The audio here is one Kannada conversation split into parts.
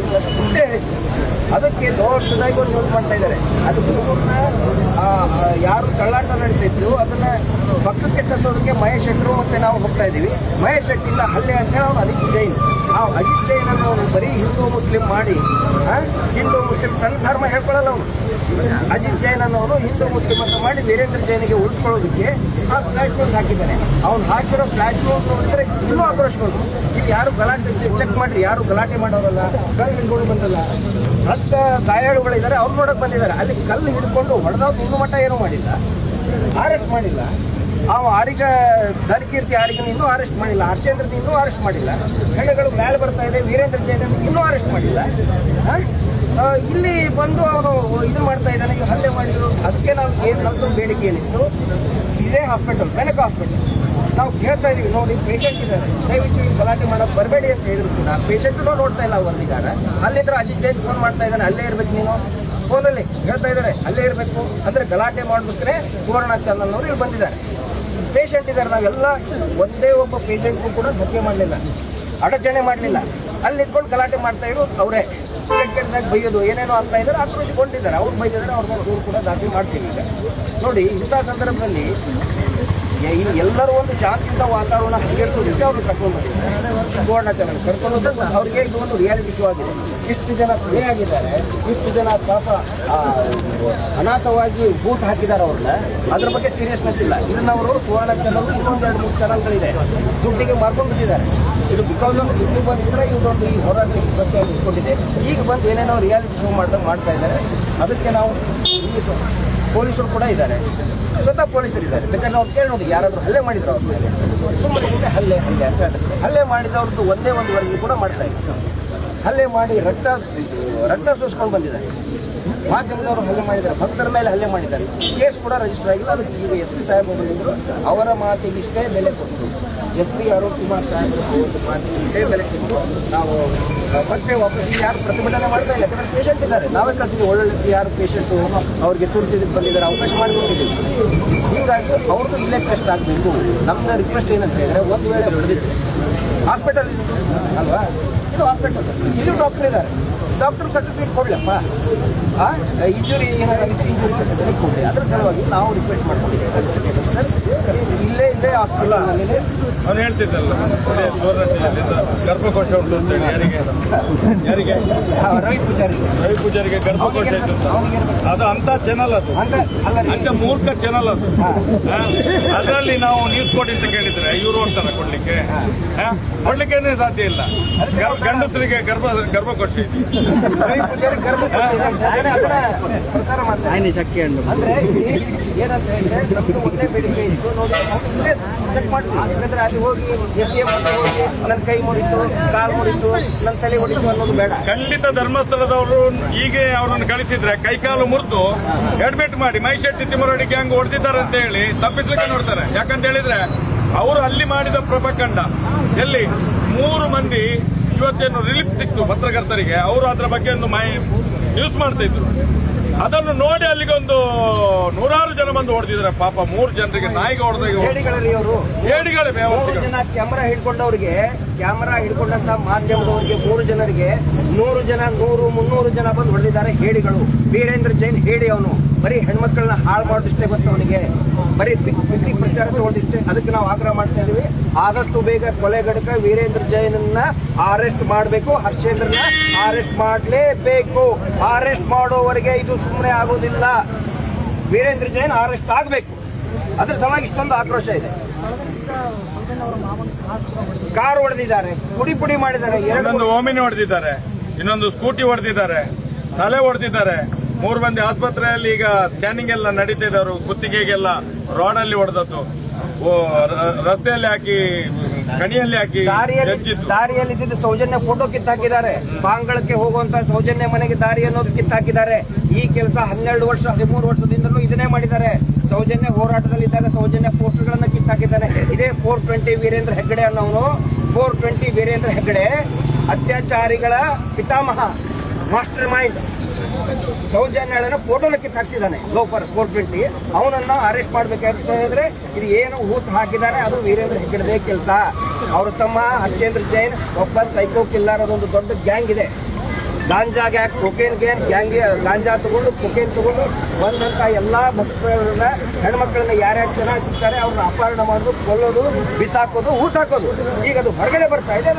ಇಲ್ಲ ಅಂತ ಅದಕ್ಕೆ ದೋಷದಾಗಿ ಒಂದು ಯೂಸ್ ಮಾಡ್ತಾ ಇದ್ದಾರೆ. ಅದು ಹುಡುಗರನ್ನ ಯಾರು ತಳ್ಳಾಟ ನಡೀತಿದ್ರು ಅದನ್ನ ಪಕ್ಕಕ್ಕೆ ಸತ್ತೋದಕ್ಕೆ ಮಹೇಶ್ ಶೆಟ್ಟರು ಮತ್ತೆ ನಾವು ಹೋಗ್ತಾ ಇದ್ದೀವಿ. ಮಹೇಶ್ ಶೆಟ್ಟಿಲ್ಲ ಹಲ್ಲೆ ಅಂತ ಹೇಳಿ ಅವ್ನು ಅಜಿತ್ ಜೈನ್. ಆ ಅಜಿತ್ ಜೈನ್ ಅನ್ನೋ ಬರೀ ಹಿಂದೂ ಮುಸ್ಲಿಂ ಮಾಡಿ ಹಿಂದೂ ಮುಸ್ಲಿಂ ತನ್ನ ಧರ್ಮ ಹೇಳ್ಕೊಳ್ಳಲ್ಲ ಅವನು ಅಜಿತ್ ಜೈನ್ ಅನ್ನೋನು ಹಿಂದೂ ಮುಸ್ಲಿಂ ಅಂತ ಮಾಡಿ ವೀರೇಂದ್ರ ಜೈನಿಗೆ ಉಳಿಸ್ಕೊಳ್ಳೋದಕ್ಕೆ ಆ ಫ್ಲಾಶ್ ಬೋರ್ಡ್ ಹಾಕಿದ್ದಾನೆ ಅವ್ನು ಹಾಕಿರೋ ಫ್ಲಾಶ್ ಬೋರ್ಡ್ ನೋಡಿದ್ರೆ ಇನ್ನೂ ಆಕ್ರೋಶಗಳು ಇಲ್ಲಿ ಯಾರು ಗಲಾಟೆ ಚೆಕ್ ಮಾಡ್ರಿ, ಯಾರು ಗಲಾಟೆ ಮಾಡೋರಲ್ಲ, ಕಲ್ಲು ಹಿಡ್ಕೊಂಡು ಬಂದಲ್ಲ. ಹತ್ತ ಗಾಯಾಳುಗಳಿದ್ದಾರೆ, ಅವ್ರು ನೋಡಕ್ ಬಂದಿದ್ದಾರೆ. ಅಲ್ಲಿ ಕಲ್ಲು ಹಿಡ್ಕೊಂಡು ಹೊಡೆದವ್ರು ಇನ್ನೂ ಮಟ್ಟ ಏನೂ ಮಾಡಿಲ್ಲ. ಅರೆಸ್ಟ್ ಮಾಡಿಲ್ಲ. ಅವ ಆರಿಗ ದರ್ಕೀರ್ತಿ ಆರಿಗನ ಇನ್ನೂ ಅರೆಸ್ಟ್ ಮಾಡಿಲ್ಲ. ಹರ್ಷೇಂದ್ರನ ಇನ್ನೂ ಅರೆಸ್ಟ್ ಮಾಡಿಲ್ಲ. ಹೆಣ್ಣುಗಳು ಮೇಲೆ ಬರ್ತಾ ಇದೆ, ವೀರೇಂದ್ರ ಜೈನ್ ಇನ್ನೂ ಅರೆಸ್ಟ್ ಮಾಡಿಲ್ಲ. ಇಲ್ಲಿ ಬಂದು ಅವರು ಇದು ಮಾಡ್ತಾ ಇದ್ದಾನೆ ಈಗ ಹಲ್ಲೆ ಮಾಡಿದ್ರು. ಅದಕ್ಕೆ ನಾವು ಏನು ನಮ್ದು ಬೇಡಿಕೆ ಏನಿತ್ತು? ಇದೇ ಹಾಸ್ಪಿಟಲ್ ಬೆನಕ ಹಾಸ್ಪಿಟಲ್ ನಾವು ಕೇಳ್ತಾ ಇದೀವಿ, ನೋಡಿ ಪೇಷಂಟ್ ಇದ್ದಾರೆ. ದಯವಿಟ್ಟು ಗಲಾಟೆ ಮಾಡೋಕೆ ಬರಬೇಡಿ ಅಂತ ಹೇಳಿದ್ರು ಕೂಡ. ಪೇಷಂಟ್ನೂ ನೋಡ್ತಾ ಇಲ್ಲ ವರದಿಗಾರ ಅಲ್ಲಿದ್ರೆ ಅಜಿತ್ ಫೋನ್ ಮಾಡ್ತಾ ಇದ್ದಾನೆ? ಅಲ್ಲೇ ಇರ್ಬೇಕು ನೀನು. ಫೋನಲ್ಲಿ ಹೇಳ್ತಾ ಇದ್ದಾರೆ, ಅಲ್ಲೇ ಇರಬೇಕು. ಅಂದ್ರೆ ಗಲಾಟೆ ಮಾಡೋದಕ್ಕೆ ಸುವರ್ಣ ಚಾನಲ್ ಅವರು ಇಲ್ಲಿ ಬಂದಿದ್ದಾರೆ. ಪೇಷಂಟ್ ಇದ್ದಾರೆ, ನಾವೆಲ್ಲ ಒಂದೇ ಒಬ್ಬ ಪೇಷಂಟ್ಗೂ ಕೂಡ ಧಕ್ಕೆ ಮಾಡಲಿಲ್ಲ. ಅಡಚಣೆ ಮಾಡಲಿಲ್ಲ. ಅಲ್ಲಿ ನಿಂತ್ಕೊಂಡು ಗಲಾಟೆ ಮಾಡ್ತಾ ಇರೋ ಅವರೇ. ಕೆಟ್ಟ ಕೆಟ್ಟದಾಗ ಬೈಯೋದು ಏನೇನೋ ಅಂತ ಇದ್ದಾರೆ, ಆಕ್ರೋಶಗೊಂಡಿದ್ದಾರೆ. ಅವ್ರು ಬೈದಿದ್ದಾರೆ, ಅವ್ರ ಮೇಲೆ ದೂರು ಕೂಡ ದಾಖಲೆ ಮಾಡ್ತೀವಿ ಈಗ ನೋಡಿ, ಇಂಥ ಸಂದರ್ಭದಲ್ಲಿ ಇಲ್ಲಿ ಎಲ್ಲರೂ ಒಂದು ಶಾಂತಿಯುತ ವಾತಾವರಣ ಹಂಗೆಡ್ಸೋದಕ್ಕೆ ಅವ್ರು ಕರ್ಕೊಂಡು ಸುವರ್ಣ ಚಾನಲ್ ಕರ್ಕೊಂಡು ಅವರಿಗೆ ಇದು ಒಂದು ರಿಯಾಲಿಟಿ ಶೋ ಆಗಿದೆ. ಇಷ್ಟು ಜನ ಕೊಲೆ ಆಗಿದ್ದಾರೆ, ಇಷ್ಟು ಜನ ಪಾಪ ಅನಾಥವಾಗಿ ಬೂತ್ ಹಾಕಿದ್ದಾರೆ ಅವ್ರನ್ನ. ಅದ್ರ ಬಗ್ಗೆ ಸೀರಿಯಸ್ನೆಸ್ ಇಲ್ಲ. ಇದನ್ನ ಅವರು ಸುವರ್ಣ ಚಾನಲ್ ಇನ್ನೊಂದು ಎರಡು ಮೂರು ಚಾನಲ್ಗಳಿದೆ ದುಡ್ಡಿಗೆ ಮಾರ್ಕೊಂಡು ಬಿಟ್ಟಿದ್ದಾರೆ. ಇದು ಬಿಕಾಸ್ ಆಫ್ ದುಡ್ಡು ಬಂದಿದ್ರೆ ಇದೊಂದು ಈ ಹೋರಾಟ ಬಗ್ಗೆ ಇಟ್ಕೊಂಡಿದೆ. ಈಗ ಬಂದು ಏನೇನೋ ರಿಯಾಲಿಟಿ ಶೋ ಮಾಡ್ತಾ ಮಾಡ್ತಾ ಇದ್ದಾರೆ. ಅದಕ್ಕೆ ನಾವು ಪೊಲೀಸರು ಕೂಡ ಇದ್ದಾರೆ. ಸ್ವತಃ ಪೊಲೀಸರು ಇದ್ದಾರೆ. ಬೇಕಾದ್ರೆ ನಾವು ಕೇಳಿ ನೋಡಿ, ಯಾರಾದರೂ ಹಲ್ಲೆ ಮಾಡಿದ್ರು ಅವ್ರ ಮೇಲೆ. ಸುಮ್ಮನೆ ಹಲ್ಲೆ ಹಲ್ಲೆ ಅಂತ ಹೇಳ್ತಾರೆ. ಹಲ್ಲೆ ಮಾಡಿದವ್ರದ್ದು ಒಂದೇ ಒಂದು ವರದಿ ಕೂಡ ಮಾಡ್ತಾ ಇದ್ದಾರೆ ಹಲ್ಲೆ ಮಾಡಿ ರಕ್ತ ರಕ್ತ ಸೂಸ್ಕೊಂಡು ಬಂದಿದ್ದಾರೆ. ಮಾಧ್ಯಮದವರು ಹಲ್ಲೆ ಮಾಡಿದ್ದಾರೆ. ಭಕ್ತರ ಮೇಲೆ ಹಲ್ಲೆ ಮಾಡಿದ್ದಾರೆ. ಕೇಸ್ ಕೂಡ ರಿಜಿಸ್ಟರ್ ಆಗಿಲ್ಲ ಅದಕ್ಕೆ ಈಗ ಎಸ್ ಪಿ ಸಾಹೇಬ್ ಅವರು ಅವರ ಮಾತಿಗೆ ಇಷ್ಟೇ ಬೆಲೆ ಕೊಟ್ಟು. ಎಸ್ ಪಿ ಅರುಣ್ ಕುಮಾರ್ ನಾವು ಮತ್ತೆ ವಾಪಸ್ ಯಾರು ಪ್ರತಿಭಟನೆ ಮಾಡ್ತಾ ಇಲ್ಲ. ಯಾಕಂದ್ರೆ ಪೇಷಂಟ್ ಇದ್ದಾರೆ. ನಾವೇ ಕಳ್ಸಿದ್ವಿ ಒಳ್ಳೊಳ್ಳೆ ಯಾರು ಪೇಷಂಟು ಅವ್ರಿಗೆ ತುರ್ತಿದ್ದು ಬಂದಿದ್ದಾರೆ, ಅವಕಾಶ ಮಾಡಿಕೊಟ್ಟಿದ್ದೀವಿ. ಹೀಗಾಗಿ ಅವ್ರದ್ದು ಇಲ್ಲೇ ಟೆಸ್ಟ್ ಆಗಬೇಕು. ನಮ್ದು ರಿಕ್ವೆಸ್ಟ್ ಏನಂತ ಹೇಳಿದ್ರೆ ಒಂದು ವೇಳೆ ಹೊಡೆದಿತ್ತು ಹಾಸ್ಪಿಟಲ್ ಅಲ್ವಾ? ಇದು ಹಾಸ್ಪಿಟಲ್ ಇಲ್ಲಿ ಡಾಕ್ಟರ್ ಇದ್ದಾರೆ. ಡಾಕ್ಟರ್ ಸರ್ಟಿಫಿಕೇಟ್ ಕೊಡ್ಲಪ್ಪ. ಇಂಜುರಿ ಏನಾಗಿತ್ತು ಇಂಜುರಿ ಸರ್ಟಿಫಿಕೇಟ್ ಕೊಡಿ ಅದರ ಸಲುವಾಗಿ ನಾವು ರಿಕ್ವೆಸ್ಟ್ ಮಾಡ್ಕೊಂಡಿದ್ದೀವಿ. ಇಲ್ಲೇ ಹಾಸ್ಪಿಟಲ್ನಲ್ಲಿ ಅವ್ನು ಹೇಳ್ತಿದ್ದಲ್ಲ ಗರ್ಭಕೋಶ ಉಂಟು ಅಂತ ಹೇಳಿ ಯಾರಿಗೆ? ಯಾರಿಗೆ? ರವಿ ಪೂಜಾರಿ ರವಿ ಪೂಜಾರಿಗೆ ಗರ್ಭಕೋಶ ಇತ್ತು ಅಂತ. ಅದು ಅಂತ ಚಾನಲ್ ಅದು. ಅಂತ ಮೂರ್ಖ ಚಾನಲ್ ಅದು. ಅದರಲ್ಲಿ ನಾವು ನ್ಯೂಸ್ ಕೊಡಿ ಅಂತ ಕೇಳಿದ್ರೆ ಇವರು ಅಂತಾರ ಕೊಡ್ಲಿಕ್ಕೆ. ಹಾ? ಕೊಡ್ಲಿಕ್ಕೇನೆ ಸಾಧ್ಯ ಇಲ್ಲ. ಗಂಡಸರಿಗೆ ಗರ್ಭ ಗರ್ಭಕೋಶ ಇದೆ ಪ್ರಸಾರ ಮಾಡ್ತಾರೆ ಅಂದ್ರೆ ಏನಂತ ಹೇಳಿದ್ರೆ ನಮ್ದು ಒಂದೇ ಬೇಡಿಕೆ ಇತ್ತು ನೋಡಿ ಚೆಕ್ ಮಾಡಿಸಿ ಯಾಕಂದ್ರೆ ಅಲ್ಲಿ ಹೋಗಿ ಎಸ್ ಎಂ ಹೋಗಿ ನನ್ನ ಕೈ ಮುಡಿತು ಕಾಲು ಮುಡಿತು ನನ್ನ ತಲೆ ಹೊಡಿತು ಅನ್ನೋದು ಬೇಡ. ಖಂಡಿತ ಧರ್ಮಸ್ಥಳದವರು ಹೀಗೆ ಅವರನ್ನು ಕಳಿಸಿದ್ರೆ ಕೈಕಾಲು ಮುರಿದು ಅಡ್ಮಿಟ್ ಮಾಡಿ ಮೈಶೆಟ್ಟಿ ತಿಮ್ಮರಡಿ ಗ್ಯಾಂಗ್ ಹೊಡೆದಿದ್ದಾರೆ ಅಂತ ಹೇಳಿ ತಪ್ಪಿಸ್ಲಿಕ್ಕೆ ನೋಡ್ತಾರೆ. ಯಾಕಂತ ಹೇಳಿದ್ರೆ ಅವರು ಅಲ್ಲಿ ಮಾಡಿದ ಪ್ರಪಕಂಡ ಎಲ್ಲಿ? ಮೂರು ಮಂದಿ ಇವತ್ತೇನು ರಿಲೀಫ್ ಸಿಕ್ತು ಪತ್ರಕರ್ತರಿಗೆ. ಅವರು ಅದರ ಬಗ್ಗೆ ಒಂದು ಮೈ ನ್ಯೂಸ್ ಮಾಡ್ತಾ ಇದ್ರು. ಅದನ್ನು ನೋಡಿ ಅಲ್ಲಿಗೆ ಒಂದು ನೂರಾರು ಜನ ಬಂದು ಹೊಡೆದಿದ್ದಾರೆ ಪಾಪ ಮೂರು ಜನರಿಗೆ ನಾಯಿಗೆ ಹೊಡೆದಾಗ ಜನ ಕ್ಯಾಮರಾ ಹಿಡ್ಕೊಂಡವ್ರಿಗೆ ಕ್ಯಾಮರಾ ಹಿಡ್ಕೊಂಡಂತ ಮಾಧ್ಯಮದವರಿಗೆ ಮೂರು ಜನರಿಗೆ ನೂರು ಜನ ನೂರು ಮುನ್ನೂರು ಜನ ಬಂದು ಹೊಡೆದಿದ್ದಾರೆ ಹೇಡಿಗಳು ವೀರೇಂದ್ರ ಜೈನ್ ಹೇಳಿ ಅವನು. ಬರೀ ಹೆಣ್ಮಕ್ಳನ್ನ ಹಾಳು ಮಾಡೋದಿಷ್ಟೇ ಗೊತ್ತು ಅವನಿಗೆ. ಬರೀ ಬಿಟ್ಟಿ ಪ್ರಚಾರ ತಗೊಂಡಿಷ್ಟೇ ಅದಕ್ಕೆ ನಾವು ಆಗ್ರಹ ಮಾಡ್ತಾ ಇದೀವಿ. ಆದಷ್ಟು ಬೇಗ ಕೊಲೆಗಡಕ ವೀರೇಂದ್ರ ಜೈನನ್ನ ಅರೆಸ್ಟ್ ಮಾಡಬೇಕು. ಹರ್ಷೇಂದ್ರನ ಅರೆಸ್ಟ್ ಮಾಡಲೇಬೇಕು. ಅರೆಸ್ಟ್ ಮಾಡೋವರೆಗೆ ಇದು ಸುಮ್ಮನೆ ಆಗೋದಿಲ್ಲ. ವೀರೇಂದ್ರ ಜೈನ್ ಅರೆಸ್ಟ್ ಆಗಬೇಕು. ಅದ್ರ ಸಲುವಾಗಿ ಇಷ್ಟೊಂದು ಆಕ್ರೋಶ ಇದೆ. ಕಾರ್ ಹೊಡೆದಿದ್ದಾರೆ. ಪುಡಿ ಪುಡಿ ಮಾಡಿದ್ದಾರೆ. ಇನ್ನೊಂದು ಹೊಡೆದಿದ್ದಾರೆ. ಇನ್ನೊಂದು ಸ್ಕೂಟಿ ಹೊಡೆದಿದ್ದಾರೆ. ತಲೆ ಹೊಡೆದಿದ್ದಾರೆ. ಮೂರು ಮಂದಿ ಆಸ್ಪತ್ರೆಯಲ್ಲಿ ಈಗ ಸ್ಕ್ಯಾನಿಂಗ್ ಎಲ್ಲ ನಡೀತಿದೆ ಅವರು ಕುತ್ತಿಗೆಗೆಲ್ಲ ಅಲ್ಲಿ ಹೊಡೆದದ್ದು. ರಸ್ತೆಯಲ್ಲಿ ಹಾಕಿ ಕಣಿಯಲ್ಲಿ ಹಾಕಿ ದಾರಿಯಲ್ಲಿ ಇದ್ದಿದ್ದು ಸೌಜನ್ಯ ಫೋಟೋ ಕಿತ್ತಾಕಿದ್ದಾರೆ. ಪಾಂಗಳಕ್ಕೆ ಹೋಗುವಂತ ಸೌಜನ್ಯ ಮನೆಗೆ ದಾರಿ ಅನ್ನೋದು ಕಿತ್ತಾಕಿದ್ದಾರೆ. ಈ ಕೆಲಸ ಹನ್ನೆರಡು ವರ್ಷ ಹದಿಮೂರು ವರ್ಷದಿಂದಲೂ ಇದನ್ನೇ ಮಾಡಿದ್ದಾರೆ. ಸೌಜನ್ಯ ಹೋರಾಟದಲ್ಲಿ ಇದ್ದಾಗ ಸೌಜನ್ಯ ಪೋಸ್ಟರ್ಗಳನ್ನ ಕಿತ್ತಾಕಿದ್ದಾನೆ. ಇದೇ ಫೋರ್ ಟ್ವೆಂಟಿ ವೀರೇಂದ್ರ ಹೆಗ್ಗಡೆ ಅನ್ನೋನು ಫೋರ್ ಟ್ವೆಂಟಿ ವೀರೇಂದ್ರ ಹೆಗ್ಗಡೆ ಅತ್ಯಾಚಾರಿಗಳ ಪಿತಾಮಹ ಮಾಸ್ಟರ್ ಮೈಂಡ್ ಸೌಜನ್ಯನ ಫೋಟೋನ ಕಿತ್ತಾಕ್ಸಿದ್ದಾನೆ. Loafer four twenty. ಅವನನ್ನ ಅರೆಸ್ಟ್ ಮಾಡ್ಬೇಕಂತ ಹೇಳಿದ್ರೆ, ಇದು ಏನು ಹೂತ್ ಹಾಕಿದ್ದಾರೆ, ಅದು ವೀರೇಂದ್ರ ಹೆಗ್ಗಡದೇ ಕೆಲಸ. ಅವರು ತಮ್ಮ ಹರ್ಷೇಂದ್ರ ಜೈನ್, ಒಬ್ಬ ಸೈಕೋ ಕಿಲ್ಲರ್ ಅದೊಂದು ದೊಡ್ಡ ಗ್ಯಾಂಗ್ ಇದೆ. Ganja gang cocaine gang gang ganja ತಗೊಂಡು ಕೊಕೇನ್ ತಗೊಂಡು, ಬಂದಂತ ಎಲ್ಲಾ ಭಕ್ತರನ್ನ ಹೆಣ್ಮಕ್ಳನ್ನ ಯಾರ್ಯಾರು ಜನ ಸಿಗ್ತಾರೆ, ಅವ್ರನ್ನ ಅಪಹರಣ ಮಾಡೋದು, ಕೊಲ್ಲೋದು, ಬಿಸಾಕೋದು ಊಟ ಹಾಕೋದು. ಈಗ ಅದು ಹೊರಗಡೆ ಬರ್ತಾ ಇದೆ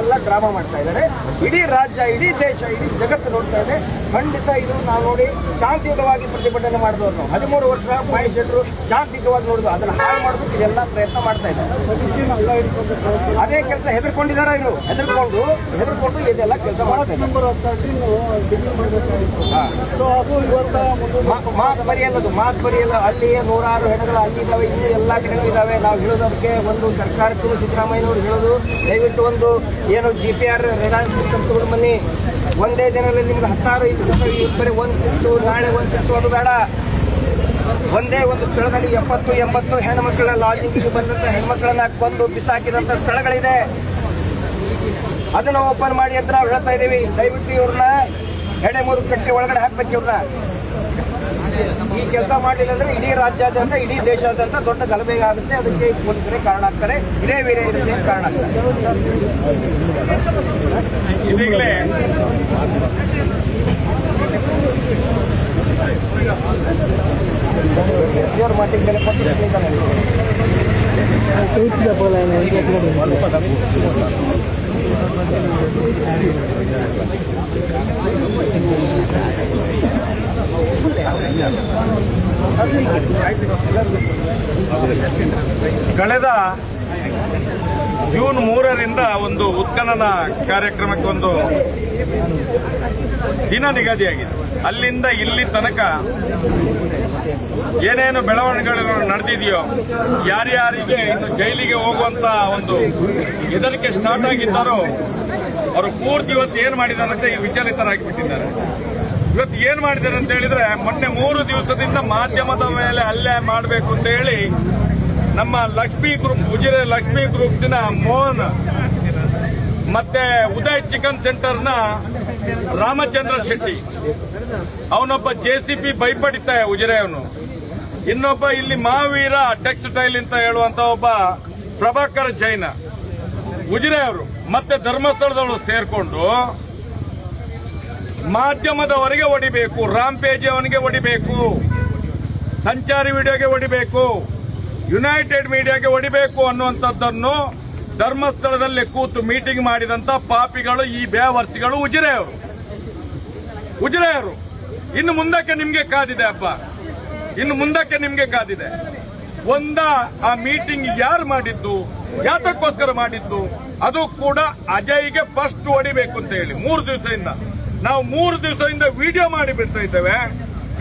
ಎಲ್ಲ ಡ್ರಾಮಾ ಮಾಡ್ತಾ ಇದ್ದಾರೆ ಇಡೀ ರಾಜ್ಯ, ಇಡೀ ದೇಶ, ಇಡೀ ಜಗತ್ತು ನೋಡ್ತಾ ಇದೆ. ಖಂಡಿತ ಇದು ನಾವು ನೋಡಿ ಶಾಂತಿಯುತವಾಗಿ ಪ್ರತಿಭಟನೆ ಮಾಡಿದವರು ನಾವು. ಹದಿಮೂರು ವರ್ಷ ಶೆಟ್ಟರು ಶಾಂತಿಯುತವಾಗಿ ನೋಡಿದ್ರು. ಅದನ್ನ ಹಾಳು ಮಾಡೋದಕ್ಕೆ ಇದೆಲ್ಲ ಪ್ರಯತ್ನ ಮಾಡ್ತಾ ಇದ್ದಾರೆ. ಅದೇ ಕೆಲಸ ಹೆದರ್ಕೊಂಡಿದಾರ ಇವರು? ಹೆದರ್ಕೊಂಡು ಹೆದರ್ಕೊಂಡು ಇದೆಲ್ಲ ಕೆಲಸ ಮಾಡ್ತಾ ಇದ್ದಾರೆ. ಹಾ. ಸೊ ಅದು ಇವತ್ತ ಮುಂದೆ ಮಾ- ಮಾಸ್ ಬರೆಯಲ್ಲದು ಮಾತ್ ಬರೆಯಲ್ಲ ಅಲ್ಲಿಯೇ ನೂರಾರು ಹೆಣಗಳು ಅಲ್ಲಿದ್ದಾವೆ ಇಲ್ಲಿ ಎಲ್ಲ ಗಿಡಗಳು ಇದಾವೆ ನಾವು ಹೇಳೋದಕ್ಕೆ ಒಂದು ಸರ್ಕಾರಕ್ಕೂ ಸಿದ್ದರಾಮಯ್ಯನವರು ಹೇಳೋದು, ದಯವಿಟ್ಟು ಒಂದು ಏನು ಜಿ ಪಿ ಆರ್ ರೆಡಾರ್ ಒಂದೇ ದಿನದಲ್ಲಿ ನಿಮ್ಗೆ ಹತ್ತಾರು ಬರೀ ಒಂದು ಸಿಟ್ಟು ನಾಳೆ ಒಂದು ಸಿಟ್ಟು ಅದು ಬೇಡ. ಒಂದೇ ಒಂದು ಸ್ಥಳದಲ್ಲಿ ಎಪ್ಪತ್ತು, ಎಂಬತ್ತು ಹೆಣ್ಮಕ್ಳ ಲಾಜಿಂಗ್ ಬಂದಂತ ಹೆಣ್ಮಕ್ಳನ್ನ ಕೊಂದು ಬಿಸಾಕಿದಂತ ಸ್ಥಳಗಳಿದೆ. ಅದನ್ನ ಓಪನ್ ಮಾಡಿ ಅಂತ ನಾವು ಹೇಳ್ತಾ ಇದ್ದೀವಿ. ದಯವಿಟ್ಟು ಇವ್ರನ್ನ ಎಡೆ ಮೂರು ಕಟ್ಟೆ ಒಳಗಡೆ ಹಾಕ್ಬೇಕು ಇವ್ರನ್ನ. ಈ ಕೆಲಸ ಮಾಡಲಿಲ್ಲ ಅಂದ್ರೆ ಇಡೀ ರಾಜ್ಯಾದ್ಯಂತ ಇಡೀ ದೇಶಾದ್ಯಂತ ದೊಡ್ಡ ಗಲಭೆ ಆಗುತ್ತೆ. ಅದಕ್ಕೆ ಪೊಲೀಸರೇ ಕಾರಣ ಆಗ್ತಾರೆ. ಇದೇ ವೀರೇ ಇರುತ್ತೆ ಕಾರಣ ಆಗ್ತಾರೆ ಮಾತಿಗೆ ಕೊಟ್ಟು ಇದ್ದಾನೆ. ಕೈತಿದೆ ಪೋಲ ಏನು ಹೀಗೆ ಎತ್ಕೊಂಡು ಕಳೆದ ಜೂನ್ ಮೂರರಿಂದ ಒಂದು ಉತ್ಖನನ ಕಾರ್ಯಕ್ರಮಕ್ಕೆ ಒಂದು ದಿನ ನಿಗದಿಯಾಗಿದೆ. ಅಲ್ಲಿಂದ ಇಲ್ಲಿ ತನಕ ಏನೇನು ಬೆಳವಣಿಗೆಗಳು ನಡೆದಿದೆಯೋ, ಯಾರ್ಯಾರಿಗೆ ಇನ್ನು ಜೈಲಿಗೆ ಹೋಗುವಂತ ಒಂದು ಹೆದರಿಕೆ ಸ್ಟಾರ್ಟ್ ಆಗಿದ್ದಾರೋ, ಅವರು ಪೂರ್ತಿ ಇವತ್ತು ಏನು ಮಾಡಿದಾರಂತೆ ವಿಚಲಿತರಾಗಿಬಿಟ್ಟಿದ್ದಾರೆ. ಇವತ್ತು ಏನ್ ಮಾಡಿದ್ದಾರೆ ಅಂತ ಹೇಳಿದ್ರೆ, ಮೊನ್ನೆ ಮೂರು ದಿವಸದಿಂದ ಮಾಧ್ಯಮದ ಮೇಲೆ ಹಲ್ಲೆ ಮಾಡಬೇಕು ಅಂತ ಹೇಳಿ ನಮ್ಮ ಲಕ್ಷ್ಮಿ ಗ್ರೂಪ್ ಉಜಿರೆ ಲಕ್ಷ್ಮಿ ದಿನ ಮೋಹನ್ ಮತ್ತೆ ಉದಯ್ ಚಿಕನ್ ಸೆಂಟರ್ನ ರಾಮಚಂದ್ರ ಶೆಟ್ಟಿ. ಅವನೊಬ್ಬ ಜೆ ಸಿ ಉಜಿರೆ ಅವನು ಇನ್ನೊಬ್ಬ ಇಲ್ಲಿ ಮಹಾವೀರ ಟೆಕ್ಸ್ಟೈಲ್ ಅಂತ ಹೇಳುವಂತ ಒಬ್ಬ ಪ್ರಭಾಕರ್ ಜೈನ. ಉಜಿರೆ ಅವರು ಮತ್ತೆ ಧರ್ಮಸ್ಥಳದವರು ಸೇರ್ಕೊಂಡು ಮಾಧ್ಯಮದವರಿಗೆ ಹೊಡಿಬೇಕು ರಾಂಪೇಜಿ ಅವನಿಗೆ ಹೊಡಿಬೇಕು, ಸಂಚಾರಿ ವಿಡಿಯೋಗೆ ಹೊಡಿಬೇಕು, ಯುನೈಟೆಡ್ ಮೀಡಿಯಾಗೆ ಹೊಡಿಬೇಕು ಅನ್ನುವಂಥದ್ದನ್ನು ಧರ್ಮಸ್ಥಳದಲ್ಲಿ ಕೂತು ಮೀಟಿಂಗ್ ಮಾಡಿದಂತ ಪಾಪಿಗಳು ಈ ಬೇವರ್ಸಿಗಳು ಉಜಿರೆಯವರು. ಉಜಿರೆಯವರು. ಇನ್ನು ಮುಂದಕ್ಕೆ ನಿಮ್ಗೆ ಕಾದಿದೆ ಅಪ್ಪ ಇನ್ನು ಮುಂದಕ್ಕೆ ನಿಮ್ಗೆ ಕಾದಿದೆ. ಒಂದ ಆ ಮೀಟಿಂಗ್ ಯಾರು ಮಾಡಿದ್ದು, ಯಾತಕ್ಕೋಸ್ಕರ ಮಾಡಿದ್ದು, ಅದು ಕೂಡ ಅಜಯ್ಗೆ ಫಸ್ಟ್ ಹೊಡಿಬೇಕು ಅಂತ ಹೇಳಿ, ಮೂರು ದಿವಸದಿಂದ. ನಾವು ಮೂರು ದಿವಸದಿಂದ ವಿಡಿಯೋ ಮಾಡಿ ಬಿಡ್ತಾ ಇದ್ದೇವೆ.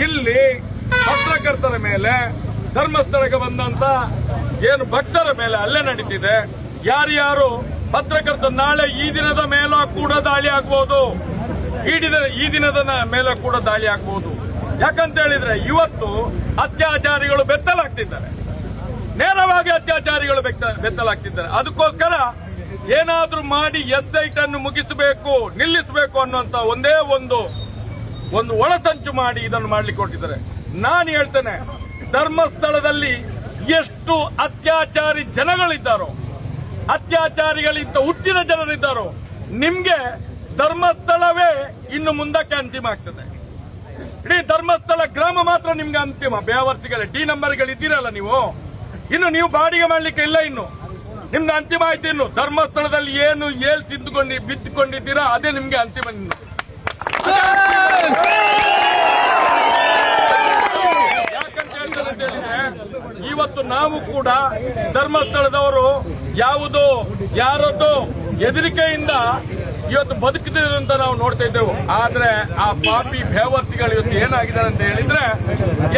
ಇಲ್ಲಿ ಪತ್ರಕರ್ತರ ಮೇಲೆ, ಧರ್ಮಸ್ಥಳಕ್ಕೆ ಬಂದಂತ ಏನು ಭಕ್ತರ ಮೇಲೆ ಹಲ್ಲೆ ನಡೀತಿದೆ. ಯಾರ್ಯಾರು ಪತ್ರಕರ್ತ ನಾಳೆ ಈ ದಿನದ ಮೇಲೂ ಕೂಡ ದಾಳಿ ಆಗ್ಬಹುದು ಈ ಈ ದಿನದ ಮೇಲೆ ಕೂಡ ದಾಳಿ ಆಗ್ಬಹುದು ಯಾಕಂತ ಹೇಳಿದ್ರೆ ಇವತ್ತು ಅತ್ಯಾಚಾರಿಗಳು ಬೆತ್ತಲಾಗ್ತಿದ್ದಾರೆ. ನೇರವಾಗಿ ಅತ್ಯಾಚಾರಿಗಳು ಬೆತ್ತ- ಬೆತ್ತಲಾಗ್ತಿದ್ದಾರೆ. ಅದಕ್ಕೋಸ್ಕರ ಏನಾದ್ರೂ ಮಾಡಿ ಎಸ್ಐಟ್ ಅನ್ನು ಮುಗಿಸಬೇಕು, ನಿಲ್ಲಿಸಬೇಕು ಅನ್ನುವಂತ ಒಂದೇ ಒಂದು ಒಂದು ಒಳಸಂಚು ಮಾಡಿ ಇದನ್ನು ಮಾಡ್ಲಿಕ್ಕೆ ಕೊಟ್ಟಿದ್ದಾರೆ ನಾನು ಹೇಳ್ತೇನೆ, ಧರ್ಮಸ್ಥಳದಲ್ಲಿ ಎಷ್ಟು ಅತ್ಯಾಚಾರಿ ಜನಗಳಿದ್ದಾರೋ ಅತ್ಯಾಚಾರಿಗಳಿಂದ ಹುಟ್ಟಿದ ಜನರಿದ್ದಾರೋ, ನಿಮ್ಗೆ ಧರ್ಮಸ್ಥಳವೇ ಇನ್ನು ಮುಂದಕ್ಕೆ ಅಂತಿಮ ಆಗ್ತದೆ. ಇಡೀ ಧರ್ಮಸ್ಥಳ ಗ್ರಾಮ ಮಾತ್ರ ನಿಮ್ಗೆ ಅಂತಿಮ. ಬೇವರ್ಸಿಗಳ ಡಿ ನಂಬರ್ಗಳು ಇದ್ದೀರಲ್ಲ ನೀವು? ಇನ್ನು ನೀವು ಬಾಡಿಗೆ ಮಾಡ್ಲಿಕ್ಕೆ ಇಲ್ಲ ಇನ್ನು. ನಿಮ್ದು ಅಂತಿಮ ಆಯ್ತು ಇನ್ನು. ಧರ್ಮಸ್ಥಳದಲ್ಲಿ ಏನು ಏಲ್ ತಿಂದುಕೊಂಡು ಬಿತ್ತುಕೊಂಡಿದ್ದೀರಾ ಅದೇ ನಿಮ್ಗೆ ಅಂತಿಮ ಯಾಕಂತ ಹೇಳ್ತಾರೆ ಇವತ್ತು ನಾವು ಕೂಡ ಧರ್ಮಸ್ಥಳದವರು ಯಾವುದೋ, ಯಾರದ್ದು ಹೆದರಿಕೆಯಿಂದ ಇವತ್ತು ಬದುಕಿದ್ರು ಅಂತ ನಾವು ನೋಡ್ತಾ ಇದ್ದೆವು. ಆದ್ರೆ ಆ ಪಾಪಿ ಬೇವರ್ಸಿಗಳು ಇವತ್ತು ಏನಾಗಿದ್ದಾರೆ ಅಂತ ಹೇಳಿದ್ರೆ,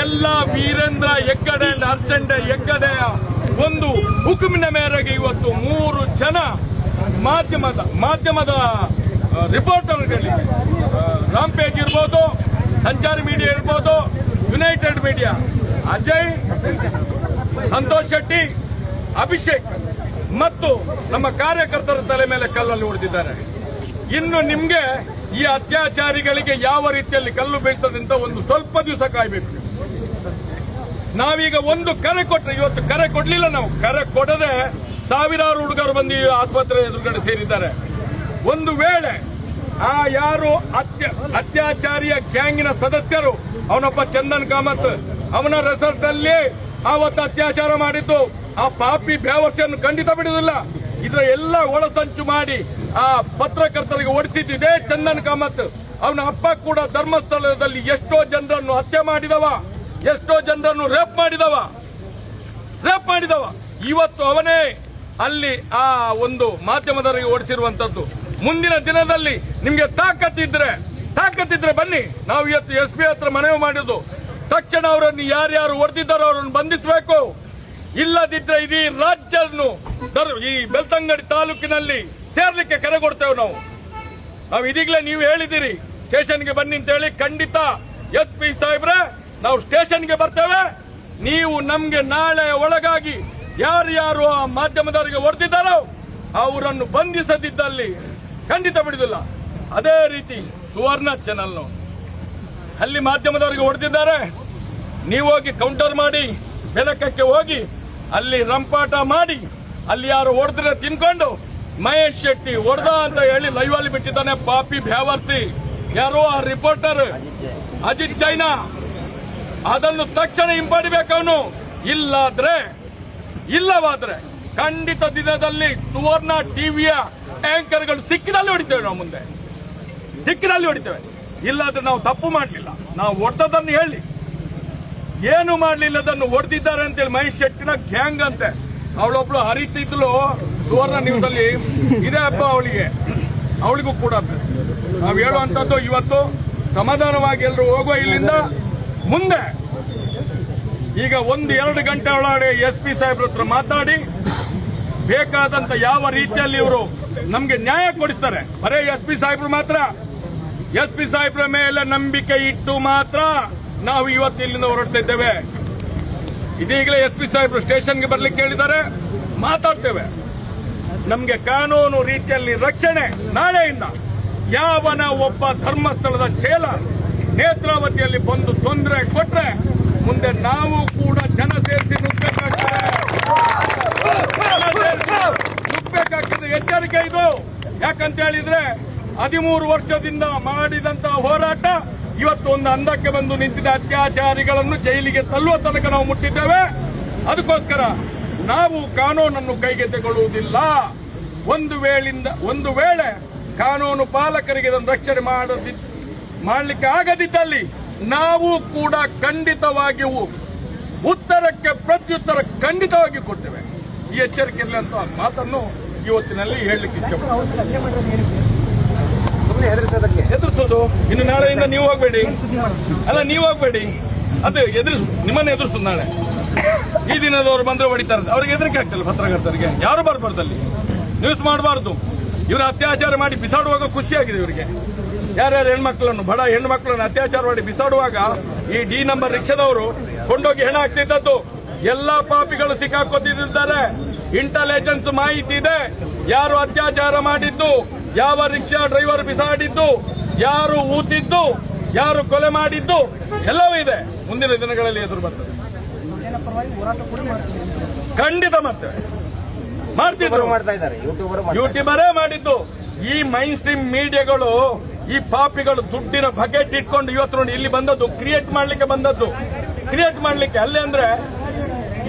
ಎಲ್ಲ ವೀರೇಂದ್ರ ಹೆಗ್ಗಡೆ ಅಂಡ್ ಅರ್ಚಂಡೆ ಹೆಗ್ಗಡೆಯ ಒಂದು ಹುಕುಮಿನ ಮೇರೆಗೆ ಇವತ್ತು ಮೂರು ಜನ ಮಾಧ್ಯಮದ ಮಾಧ್ಯಮದ ರಿಪೋರ್ಟರ್ಗಳಿಗೆ ಪೇಜ್ ಇರ್ಬೋದು, ಸಂಚಾರಿ ಮೀಡಿಯಾ ಇರ್ಬೋದು, ಯುನೈಟೆಡ್ ಮೀಡಿಯಾ, ಅಜಯ್, ಸಂತೋಷ್ ಶೆಟ್ಟಿ, ಅಭಿಷೇಕ್ ಮತ್ತು ನಮ್ಮ ಕಾರ್ಯಕರ್ತರ ತಲೆ ಮೇಲೆ ಕಲ್ಲಲ್ಲಿ ಹೊಡೆದಿದ್ದಾರೆ. ಇನ್ನು ನಿಮ್ಗೆ ಈ ಅತ್ಯಾಚಾರಿಗಳಿಗೆ ಯಾವ ರೀತಿಯಲ್ಲಿ ಕಲ್ಲು ಬೀಳ್ತದೆ ಅಂತ ಒಂದು ಸ್ವಲ್ಪ ದಿವಸ ಕಾಯ್ಬೇಕು. ನಾವೀಗ ಒಂದು ಕರೆ ಕೊಟ್ಟರೆ ಇವತ್ತು ಕರೆ ಕೊಡಲಿಲ್ಲ ನಾವು. ಕರೆ ಕೊಡದೆ ಸಾವಿರಾರು ಹುಡುಗರು ಬಂದು ಆಸ್ಪತ್ರೆ ಎದುರುಗಡೆ ಸೇರಿದ್ದಾರೆ. ಒಂದು ವೇಳೆ ಆ ಯಾರು ಅತ್ಯ ಅತ್ಯಾಚಾರಿಯ ಗ್ಯಾಂಗಿನ ಸದಸ್ಯರು, ಅವನೊಬ್ಬ ಚಂದನ್ ಕಾಮತ್, ಅವನ ರೆಸಾರ್ಟ್ ಅಲ್ಲಿ ಆವತ್ತು ಅತ್ಯಾಚಾರ ಮಾಡಿದ್ದು, ಆ ಪಾಪಿ ಬೇವರ್ಷನ್ನು ಖಂಡಿತ ಬಿಡುವುದಿಲ್ಲ. ಇದರ ಎಲ್ಲ ಒಳಸಂಚು ಮಾಡಿ ಆ ಪತ್ರಕರ್ತರಿಗೆ ಓಡಿಸಿದ್ದಿದೆ ಚಂದನ್ ಕಾಮತ್. ಅವನ ಅಪ್ಪ ಕೂಡ ಧರ್ಮಸ್ಥಳದಲ್ಲಿ ಎಷ್ಟೋ ಜನರನ್ನು ಹತ್ಯೆ ಮಾಡಿದವ. ಎಷ್ಟೋ ಜನರನ್ನು ರೇಪ್ ಮಾಡಿದವ. ರೇಪ್ ಮಾಡಿದವ. ಇವತ್ತು ಅವನೇ ಅಲ್ಲಿ ಆ ಒಂದು ಮಾಧ್ಯಮದವರಿಗೆ ಓಡಿಸಿರುವಂತದ್ದು. ಮುಂದಿನ ದಿನದಲ್ಲಿ ನಿಮ್ಗೆ ತಾಕತ್ತಿದ್ರೆ ತಾಕತ್ತಿದ್ರೆ ಬನ್ನಿ. ನಾವು ಇವತ್ತು ಎಸ್ ಪಿ ಹತ್ರ ಮನವಿ ಮಾಡಿದ್ದು. ತಕ್ಷಣ ಅವರನ್ನು ಯಾರ್ಯಾರು ಹೊಡೆದಿದ್ದಾರೋ ಅವರನ್ನು ಬಂಧಿಸಬೇಕು. ಇಲ್ಲದಿದ್ರೆ ಇಡೀ ರಾಜ್ಯವನ್ನು ಈ ಬೆಳ್ತಂಗಡಿ ತಾಲೂಕಿನಲ್ಲಿ ಸೇರ್ಲಿಕ್ಕೆ ಕರೆ ಕೊಡ್ತೇವೆ ನಾವು. ನಾವು ಇದೀಗಲೇ ನೀವು ಹೇಳಿದಿರಿ ಸ್ಟೇಷನ್ಗೆ ಬನ್ನಿ ಅಂತ ಹೇಳಿ ಖಂಡಿತ ಎಸ್ ಪಿ ಸಾಹೇಬ್ರೆ ನಾವು ಸ್ಟೇಷನ್ಗೆ ಬರ್ತೇವೆ. ನೀವು ನಮ್ಗೆ ನಾಳೆ ಒಳಗಾಗಿ ಯಾರ್ಯಾರು ಆ ಮಾಧ್ಯಮದವರಿಗೆ ಹೊಡೆದಿದ್ದಾರೋ ಅವರನ್ನು ಬಂಧಿಸದಿದ್ದಲ್ಲಿ ಖಂಡಿತ ಬಿಡುದಿಲ್ಲ ಅದೇ ರೀತಿ ಸುವರ್ಣ ಚಾನಲ್ ಅಲ್ಲಿ ಮಾಧ್ಯಮದವರಿಗೆ ಹೊಡೆದಿದ್ದಾರೆ. ನೀವು ಹೋಗಿ ಕೌಂಟರ್ ಮಾಡಿ, ಬೆಳಕಕ್ಕೆ ಹೋಗಿ, ಅಲ್ಲಿ ರಂಪಾಟ ಮಾಡಿ, ಅಲ್ಲಿ ಯಾರು ಹೊಡೆದ್ರೆ ತಿನ್ಕೊಂಡು, ಮಹೇಶ್ ಶೆಟ್ಟಿ ಹೊಡೆದ ಅಂತ ಹೇಳಿ ಲೈವ್ ಅಲ್ಲಿ ಬಿಟ್ಟಿದ್ದಾನೆ ಪಾಪಿ ಭ್ಯಾವರ್ತಿ ಯಾರೋ ಆ ರಿಪೋರ್ಟರ್ ಅಜಿತ್ ಚೈನಾ ಅದನ್ನು ತಕ್ಷಣ ಹಿಂಪಡಿಬೇಕು ಅವನು. ಇಲ್ಲಾದ್ರೆ, ಇಲ್ಲವಾದ್ರೆ ಖಂಡಿತ ದಿನದಲ್ಲಿ ಸುವರ್ಣ ಟಿವಿಯ ಆಂಕರ್ಗಳು ಸಿಕ್ಕಿನಲ್ಲಿ ಹೊಡಿತೇವೆ ನಾವು ಮುಂದೆ. ಸಿಕ್ಕಿನಲ್ಲಿ ಹೊಡಿತೇವೆ. ಇಲ್ಲಾದ್ರೆ ನಾವು ತಪ್ಪು ಮಾಡಲಿಲ್ಲ. ನಾವು ಹೊಡೆದದನ್ನು ಹೇಳಿ. ಏನು ಮಾಡಲಿಲ್ಲ ಅದನ್ನು ಹೊಡೆದಿದ್ದಾರೆ ಅಂತೇಳಿ ಮಹೇಶ್ ಶೆಟ್ಟಿನ ಗ್ಯಾಂಗ್ ಅಂತೆ. ಅವಳೊಬ್ಳು ಹರಿತಿದ್ಲು ಸುವರ್ಣ ನ್ಯೂಸ್ ಅಲ್ಲಿ. ಇದೇ ಹಬ್ಬ ಅವಳಿಗೆ. ಅವಳಿಗೂ ಕೂಡ. ನಾವು ಹೇಳುವಂತದ್ದು ಇವತ್ತು ಸಮಾಧಾನವಾಗಿ ಎಲ್ಲರೂ ಹೋಗುವ ಇಲ್ಲಿಂದ ಮುಂದೆ ಈಗ ಒಂದು ಎರಡು ಗಂಟೆ ಒಳಗಡೆ ಎಸ್ ಪಿ ಸಾಹೇಬ್ರ ಹತ್ರ ಮಾತಾಡಿ, ಬೇಕಾದಂತ ಯಾವ ರೀತಿಯಲ್ಲಿ ಇವರು ನಮ್ಗೆ ನ್ಯಾಯ ಕೊಡಿಸ್ತಾರೆ. ಬರೇ ಎಸ್ ಪಿ ಸಾಹೇಬ್ರು ಮಾತ್ರ. ಎಸ್ ಪಿ ಸಾಹೇಬ್ರ ಮೇಲೆ ನಂಬಿಕೆ ಇಟ್ಟು ಮಾತ್ರ ನಾವು ಇವತ್ತು ಇಲ್ಲಿಂದ ಹೊರಡ್ತಾ ಇದ್ದೇವೆ ಇದೀಗಲೇ ಎಸ್ ಪಿ ಸಾಹೇಬ್ರು ಸ್ಟೇಷನ್ಗೆ ಬರ್ಲಿಕ್ಕೆ ಹೇಳಿದ್ದಾರೆ. ಮಾತಾಡ್ತೇವೆ. ನಮ್ಗೆ ಕಾನೂನು ರೀತಿಯಲ್ಲಿ ರಕ್ಷಣೆ ನಾಳೆಯಿಂದ. ಯಾವನ ಒಬ್ಬ ಧರ್ಮಸ್ಥಳದ ಚೇಲ ನೇತ್ರಾವತಿಯಲ್ಲಿ ಬಂದು ತೊಂದರೆ ಕೊಟ್ರೆ ಮುಂದೆ ನಾವು ಕೂಡ ಜನ ಸೇರಿಸಿ ನುಗ್ಬೇಕಾಗ್ತದೆ. ಎಚ್ಚರಿಕೆ ಇದು. ಯಾಕಂತ ಹೇಳಿದ್ರೆ ಹದಿಮೂರು ವರ್ಷದಿಂದ ಮಾಡಿದಂತಹ ಹೋರಾಟ ಇವತ್ತು ಒಂದು ಅಂದಕ್ಕೆ ಬಂದು ನಿಂತಿದ್ದ ಅತ್ಯಾಚಾರಿಗಳನ್ನು ಜೈಲಿಗೆ ತಲ್ಲುವ ತನಕ ನಾವು ಮುಟ್ಟಿದ್ದೇವೆ. ಅದಕ್ಕೋಸ್ಕರ ನಾವು ಕಾನೂನನ್ನು ಕೈಗೆ ತಗೊಳ್ಳುವುದಿಲ್ಲ. ಒಂದು ವೇಳಿಂದ, ಒಂದು ವೇಳೆ ಕಾನೂನು ಪಾಲಕರಿಗೆ ಇದನ್ನು ರಕ್ಷಣೆ ಮಾಡದಿ ಮಾಡಲಿಕ್ಕೆ ಆಗದಿದ್ದಲ್ಲಿ ನಾವು ಕೂಡ ಖಂಡಿತವಾಗಿಯೂ ಉತ್ತರಕ್ಕೆ ಪ್ರತ್ಯುತ್ತರ ಖಂಡಿತವಾಗಿ ಕೊಡ್ತೇವೆ. ಈ ಎಚ್ಚರಿಕೆ ಇರಲಿ ಅಂತ ಮಾತನ್ನು ಇವತ್ತಿನಲ್ಲಿ ಹೇಳಲಿಕ್ಕೆ ಎದುರಿಸೋದು ಇನ್ನು ನಾಳೆಯಿಂದ ನೀವು ಹೋಗ್ಬೇಡಿ. ಅಲ್ಲ ನೀವು ಹೋಗ್ಬೇಡಿ. ಅದೇ ಎದುರಿಸು ನಿಮ್ಮನ್ನ ಎದುರಿಸೋದು ನಾಳೆ. ಈ ದಿನದವರು ಬಂದ್ರೆ ಹೊಡಿತಾರೆ ಅವ್ರಿಗೆ ಹೆದರಿಕೆ ಆಗ್ತಲ್ಲ ಪತ್ರಕರ್ತರಿಗೆ? ಯಾರು ಬರಬಾರ್ದು ಅಲ್ಲಿ? ನ್ಯೂಸ್ ಮಾಡಬಾರ್ದು. ಇವರು ಅತ್ಯಾಚಾರ ಮಾಡಿ ಬಿಸಾಡುವಾಗ ಖುಷಿಯಾಗಿದೆ ಇವರಿಗೆ. ಯಾರ್ಯಾರು ಹೆಣ್ಮಕ್ಳನ್ನು ಬಡ ಹೆಣ್ಮಕ್ಳನ್ನು ಅತ್ಯಾಚಾರ ಮಾಡಿ ಬಿಸಾಡುವಾಗ ಈ ಡಿ ನಂಬರ್ ರಿಕ್ಷಾದವರು ಕೊಂಡೋಗಿ ಹೆಣ ಆಗ್ತಿದ್ದದ್ದು ಎಲ್ಲಾ ಪಾಪಿಗಳು ಸಿಕ್ಕಾಕೊತ್ತಿದ್ದಾರೆ ಇಂಟೆಲಿಜೆನ್ಸ್ ಮಾಹಿತಿ ಇದೆ. ಯಾರು ಅತ್ಯಾಚಾರ ಮಾಡಿದ್ದು ಯಾವ ರಿಕ್ಷಾ ಡ್ರೈವರ್ ಬಿಸಾಡಿದ್ದು ಯಾರು ಊತಿದ್ದು ಯಾರು ಕೊಲೆ ಮಾಡಿದ್ದು ಎಲ್ಲವೂ ಇದೆ. ಮುಂದಿನ ದಿನಗಳಲ್ಲಿ ಎದುರು ಬರ್ತದೆ. ಖಂಡಿತ ಮಾಡ್ತೇವೆ ಮಾಡ್ತಿದ್ರು. ಮಾಡ್ತಾ ಇದ್ದಾರೆ. ಯೂಟ್ಯೂಬರು ಯೂಟ್ಯೂಬರೇ ಮಾಡಿದ್ದು. ಈ ಮೈನ್ ಸ್ಟ್ರೀಮ್ ಮೀಡಿಯಾಗಳು ಈ ಪಾಪಿಗಳು ದುಡ್ಡಿನ ಬಕೆಟ್ ಇಟ್ಕೊಂಡು ಇವತ್ತು ಇಲ್ಲಿ ಬಂದದ್ದು ಕ್ರಿಯೇಟ್ ಮಾಡ್ಲಿಕ್ಕೆ ಬಂದದ್ದು. ಕ್ರಿಯೇಟ್ ಮಾಡ್ಲಿಕ್ಕೆ ಅಲ್ಲೇ ಅಂದ್ರೆ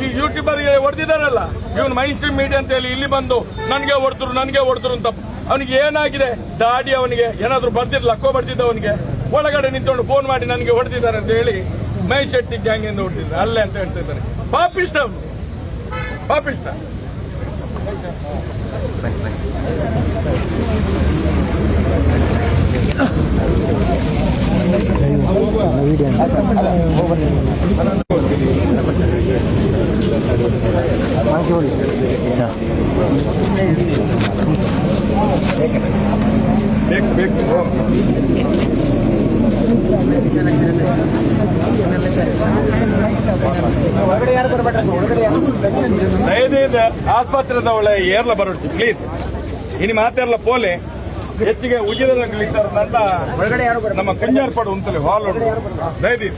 ಈ ಯೂಟ್ಯೂಬರ್ ಹೊಡೆದಿದ್ದಾರಲ್ಲ, ಇವನು ಮೈನ್ ಸ್ಟ್ರೀಮ್ ಮೀಡಿಯಾ ಅಂತ ಹೇಳಿ ಇಲ್ಲಿ ಬಂದು, ನನಗೆ ಹೊಡೆದ್ರು ನನಗೆ ಹೊಡೆದ್ರು ಅಂತ ಅವನಿಗೆ ಏನಾಗಿದೆ? ದಾಡಿ ಅವನಿಗೆ ಏನಾದ್ರು ಬರ್ದಿದ್ ಲಕ್ಕೋ ಬರ್ದಿದ್ದ ಅವನಿಗೆ? ಒಳಗಡೆ ನಿಂತ್ಕೊಂಡು ಫೋನ್ ಮಾಡಿ ನನಗೆ ಹೊಡೆದಿದ್ದಾರೆ ಅಂತ ಹೇಳಿ ಮಹೇಶ್ ಶೆಟ್ಟಿ ಗ್ಯಾಂಗ್ ಇಂದ ಹೊಡೆದಿದ್ದಾರೆ. ಅಲ್ಲೇ ಅಂತ ಹೇಳ್ತಾ ಇದ್ದಾರೆ. ಪಾಪಿಷ್ಟ ಅವನು. ಪಾಪಿಷ್ಟ. ದಯದಿಂದ ಆಸ್ಪತ್ರೆದ ಏರ್ಲ ಬರೋಡ್ಸಿ ಪ್ಲೀಸ್ ಇನ್ನು ಮಾತಾಡಲ್ಲ ಪೋಲೆ ಹೆಚ್ಚಿಗೆ ಬರ್ಬೇಡ್ರಿ ನಮ್ಮ ಕಂಜಾರ್ಪಾಡು ಅಂತಲೇ ಹಾಲ್ ದಯದಿ